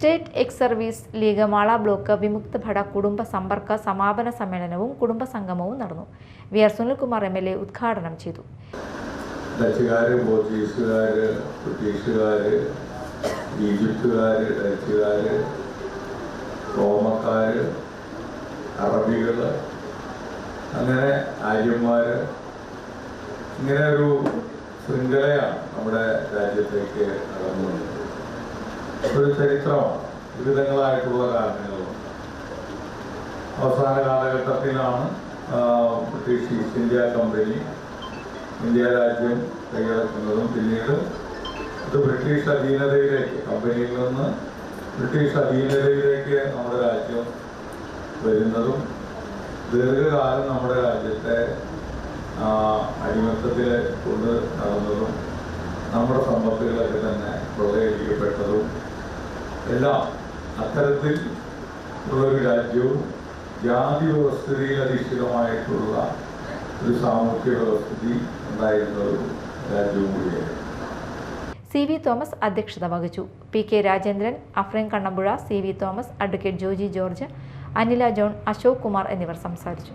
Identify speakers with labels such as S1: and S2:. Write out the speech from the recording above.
S1: State ex service league Mala block വിമുക്ത ഭട കുടുംബ സമ്പർക്ക സമാപന സമ്മേളനവും കുടുംബ സംഗമവും നടന്നു. V R Sunilkumar M L A ഉദ്ഘാടനം ചെയ്തു.
S2: അങ്ങനെ ആര്യന്മാര് ഇങ്ങനെ ഒരു ശൃംഖലയാണ് നമ്മുടെ രാജ്യത്തേക്ക് നടന്നു വന്നത് ഒരു ചരിത്രമാണ് വിവിധങ്ങളായിട്ടുള്ള കാരണങ്ങളുണ്ട് അവസാന കാലഘട്ടത്തിലാണ് British East India Company India രാജ്യം കൈയടക്കുന്നതും പിന്നീട് ഇത് ബ്രിട്ടീഷ് അധീനതയിലേക്ക് കമ്പനിയിൽ നിന്ന് ബ്രിട്ടീഷ് അധീനതയിലേക്ക് നമ്മുടെ രാജ്യം വരുന്നതും ദീർഘകാലം നമ്മുടെ രാജ്യത്തെ അടിമത്തത്തിൽ കൊണ്ട് നടന്നതും നമ്മുടെ സമ്പത്തുകളൊക്കെ തന്നെ കൊള്ളയടിക്കപ്പെട്ടതും എല്ലാം അത്തരത്തിൽ ഉള്ളൊരു രാജ്യവും ജാതി വ്യവസ്ഥിതിയിൽ അധിഷ്ഠിതമായിട്ടുള്ള ഒരു സാമൂഹ്യ വ്യവസ്ഥിതി ഉണ്ടായിരുന്ന ഒരു രാജ്യവും കൂടിയായിരുന്നു.
S1: സി വി തോമസ് അധ്യക്ഷത വഹിച്ചു. P K Rajendran Afrin Kannampuzha C V Thomas advocate Joji George Anila John Ashok Kumar എന്നിവർ സംസാരിച്ചു.